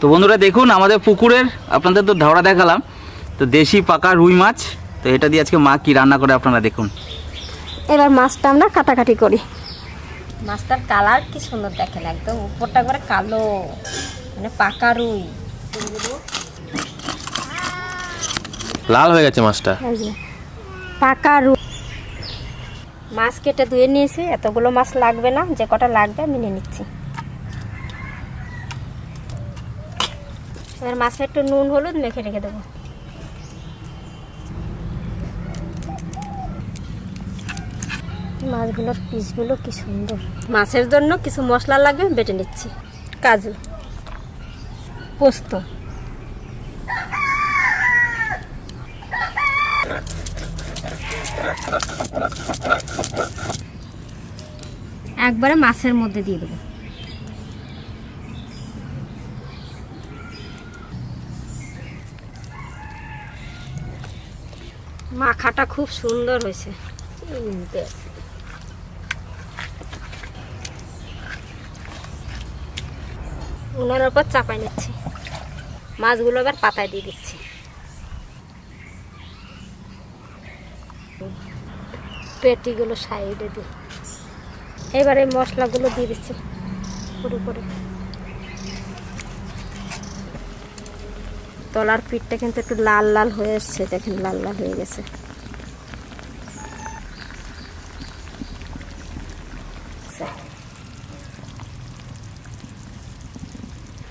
তো বন্ধুরা দেখুন আমাদের পুকুরের আপনাদের তো ধাওড়া দেখালাম তো দেশি পাকা রুই মাছ তো এটা দিয়ে আজকে মা কি রান্না করে আপনারা দেখুন। এবার মাছটা আমরা কাটাকাটি করি। মাছটার কালার কি সুন্দর দেখেন একদম উপরটা করে কালো মানে পাকা রুই। লাল হয়ে গেছে মাছটা। পাকা রুই। মাছ কেটে ধুয়ে নিয়েছি এতগুলো মাছ লাগবে না যে কটা লাগবে আমি নিয়ে নিচ্ছি। এবার মাছে একটু নুন, হলুদ মেখে রেখে দেবো। মাছগুলোর পিসগুলো কি সুন্দর। মাছের জন্য কিছু মশলা লাগবে বেটে নিচ্ছি। কাজু। পোস্ত। একবারে মাছের মধ্যে দিয়ে দেবো। মাখাটা খুব সুন্দর হয়েছে। উনার উপর চাপাই নিচ্ছি। মাছগুলো এবার পাতায় দিয়ে দিচ্ছি। পেটিগুলো সাইডে দিই এবারে মশলাগুলো দিয়ে দিচ্ছি পুরো করে তলার পিঠটা কিন্তু একটু লাল লাল হয়ে এসছে, দেখেন লাল লাল হয়ে গেছে।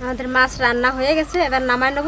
আমাদের মাছ রান্না হয়ে গেছে, এবার নামায় নেব।